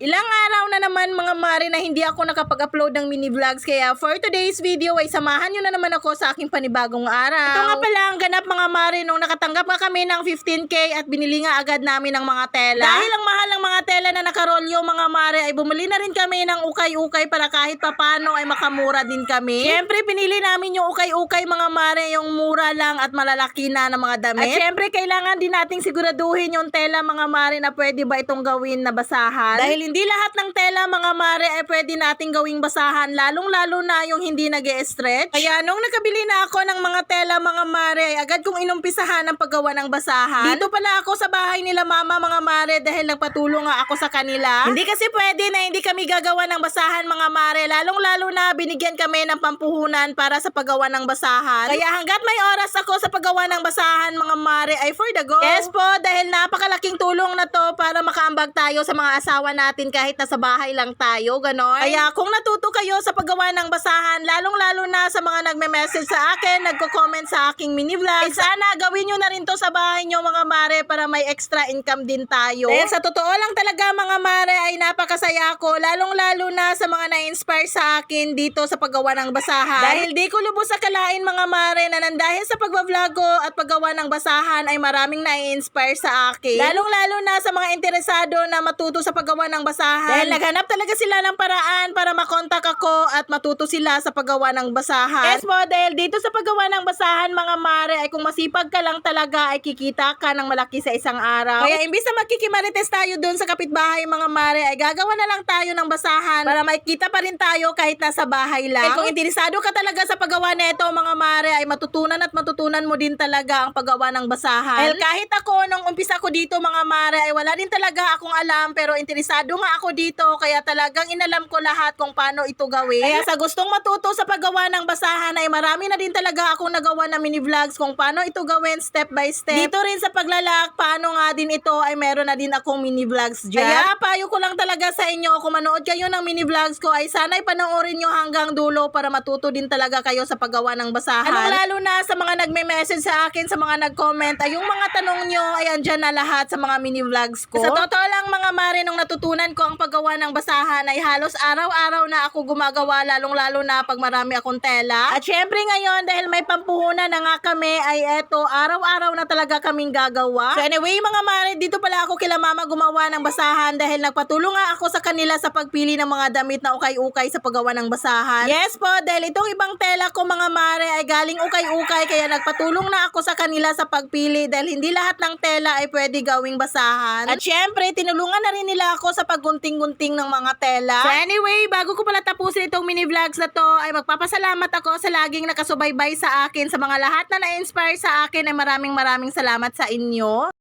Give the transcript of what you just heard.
Ilang araw na naman mga mare na hindi ako nakapag-upload ng mini vlogs kaya for today's video ay samahan nyo na naman ako sa aking panibagong araw. Ito nga pala ang ganap mga mare nung nakatanggap nga kami ng 15k at binili nga agad namin ng mga tela. Dahil ang mahal ng mga tela na nakarolyo mga mare ay bumili na rin kami ng ukay-ukay para kahit papano ay makamura din kami. Siyempre pinili namin yung ukay-ukay mga mare yung mura lang at malalaki na ng mga damit. At siyempre kailangan din nating siguraduhin yung tela mga mare na pwede ba itong gawin na basahan. Dahil hindi lahat ng tela mga mare ay pwede nating gawing basahan lalong-lalo na yung hindi nag stretch Kaya nung nakabili na ako ng mga tela mga mare ay agad kong inumpisahan ang paggawa ng basahan. Dito pala ako sa bahay nila mama mga mare dahil nagpatulong nga ako sa kanila. Hindi kasi pwede na hindi kami gagawa ng basahan mga mare lalong-lalo na binigyan kami ng pampuhunan para sa paggawa ng basahan. Kaya hanggat may oras ako sa paggawa ng basahan mga mare ay for the go. Yes po dahil napakalaking tulong na to para makaambag tayo sa mga asawa natin kahit nasa bahay lang tayo, ganon. Kaya kung natuto kayo sa paggawa ng basahan, lalong-lalo na sa mga nagme-message sa akin, nagko-comment sa aking mini vlog, eh, sana gawin nyo na rin to sa bahay nyo mga mare para may extra income din tayo. Dahil sa totoo lang talaga mga mare ay napakasaya ko, lalong-lalo na sa mga na-inspire sa akin dito sa paggawa ng basahan. Dahil di ko lubos sa kalain mga mare na nandahil sa pagbablog ko at paggawa ng basahan ay maraming na-inspire sa akin. Lalong-lalo na sa mga interesado na matuto sa paggawa ng basahan. Dahil naghanap talaga sila ng paraan para makontak ako at matuto sila sa paggawa ng basahan. Yes mo, dahil dito sa paggawa ng basahan mga mare ay kung masipag ka lang talaga ay kikita ka ng malaki sa isang araw. Kaya imbis na magkikimarites tayo dun sa kapitbahay mga mare ay gagawa na lang tayo ng basahan para makikita pa rin tayo kahit nasa bahay lang. At kung interesado ka talaga sa paggawa nito mga mare ay matutunan at matutunan mo din talaga ang paggawa ng basahan. Dahil kahit ako nung umpisa ko dito mga mare ay wala din talaga akong alam pero interesado nga ako dito kaya talagang inalam ko lahat kung paano ito gawin. Kaya sa gustong matuto sa paggawa ng basahan ay marami na din talaga akong nagawa na mini vlogs kung paano ito gawin step by step. Dito rin sa paglalak, paano nga din ito ay meron na din akong mini vlogs dyan. Kaya payo ko lang talaga sa inyo kung manood kayo ng mini vlogs ko ay sana ay panoorin nyo hanggang dulo para matuto din talaga kayo sa paggawa ng basahan. Lalo lalo na sa mga nagme-message sa akin, sa mga nag-comment, ay yung mga tanong nyo ay andyan na lahat sa mga mini vlogs ko. Sa totoo lang mga mare, nung natutunan ko ang paggawa ng basahan ay halos araw-araw na ako gumagawa, lalong-lalo na pag marami akong tela. At syempre ngayon, dahil may pampuhunan na nga kami, ay eto, araw-araw na talaga kaming gagawa. So anyway, mga mare, dito pala ako kila mama gumawa ng basahan dahil nagpatulong nga ako sa kanila sa pagpili ng mga damit na ukay-ukay sa paggawa ng basahan. Yes po, dahil itong ibang tela ko mga mare ay galing ukay-ukay kaya nagpatulong na ako sa kanila sa pagpili dahil hindi lahat ng tela ay pwede gawing basahan. At syempre, tinulungan na rin nila ako sa paggunting-gunting ng mga tela. So anyway, bago ko pala tapusin itong mini vlogs na to, ay magpapasalamat ako sa laging nakasubaybay sa akin, sa mga lahat na na-inspire sa akin ay maraming maraming salamat sa inyo.